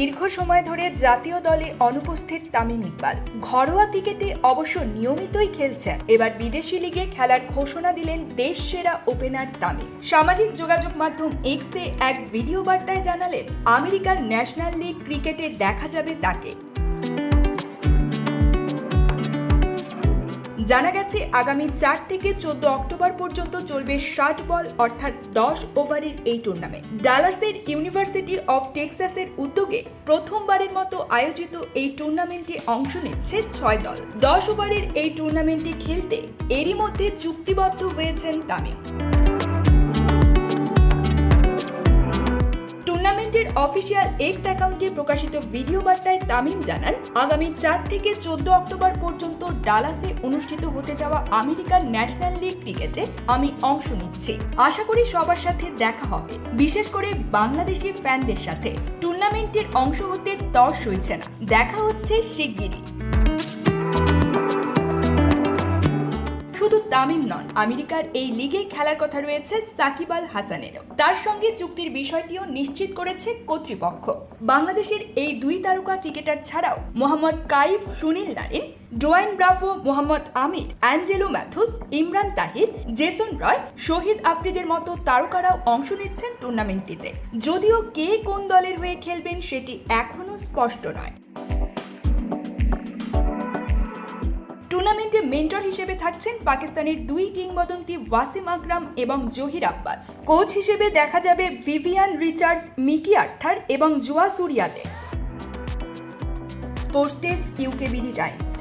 দীর্ঘ সময় ধরে জাতীয় দলে অনুপস্থিত তামিম ইকবাল। ঘরোয়া ক্রিকেটে অবশ্য নিয়মিতই খেলছেন। এবার বিদেশি লিগে খেলার ঘোষণা দিলেন দেশ সেরা ওপেনার তামিম। সামাজিক যোগাযোগ মাধ্যম এক্সে এক ভিডিও বার্তায় জানালেন, আমেরিকার ন্যাশনাল লিগ ক্রিকেটে দেখা যাবে তাকে। জানা গেছে, আগামী চার থেকে চোদ্দ অক্টোবর পর্যন্ত চলবে ষাট বল, অর্থাৎ দশ ওভারের এই টুর্নামেন্ট ডালাসের ইউনিভার্সিটি অফ টেক্সাসের উদ্যোগে প্রথমবারের মতো আয়োজিত এই টুর্নামেন্টে অংশ নিচ্ছে ছয় দল। দশ ওভারের এই টুর্নামেন্টে খেলতে এরই মধ্যে চুক্তিবদ্ধ হয়েছেন তামিম। অফিসিয়াল এক্স অ্যাকাউন্টে প্রকাশিত ভিডিও বার্তায় তামিম জানান, আগামী চার থেকে চোদ্দ অক্টোবর পর্যন্ত ডালাসে অনুষ্ঠিত হতে যাওয়া আমেরিকার ন্যাশনাল লিগ ক্রিকেটে আমি অংশ নিচ্ছি। আশা করি সবার সাথে দেখা হবে। বিশেষ করে বাংলাদেশি ফ্যানদের সাথে। টুর্নামেন্টের অংশ হতে তর সইছে না। দেখা হচ্ছে শিগগিরই। শুধু তামিম নন, আমেরিকার এই লিগে খেলার কথা রয়েছে সাকিব আল হাসানেরও। তার সঙ্গে চুক্তির বিষয়টিও নিশ্চিত করেছে কর্তৃপক্ষ। বাংলাদেশের এই দুই তারকা ক্রিকেটার ছাড়াও Mohammad Kaif, Sunil Narine, Dwayne Bravo, Mohammad Amir, Angelo Mathews, Imran Tahir, Jason Roy, Shahid আফ্রিদের মতো তারকারাও অংশ নিচ্ছেন টুর্নামেন্টটিতে। যদিও কে কোন দলের হয়ে খেলবেন সেটি এখনও স্পষ্ট নয়। টুর্নামেন্টে মেন্টর হিসেবে থাকছেন পাকিস্তানের দুই কিংবদন্তি ওয়াসিম আকরাম এবং জহির আব্বাস। কোচ হিসেবে দেখা যাবে ভিভিয়ান রিচার্ডস, মিকি আর্থার এবং জুয়া সুরিয়াতে। Sports desk UKBD Times.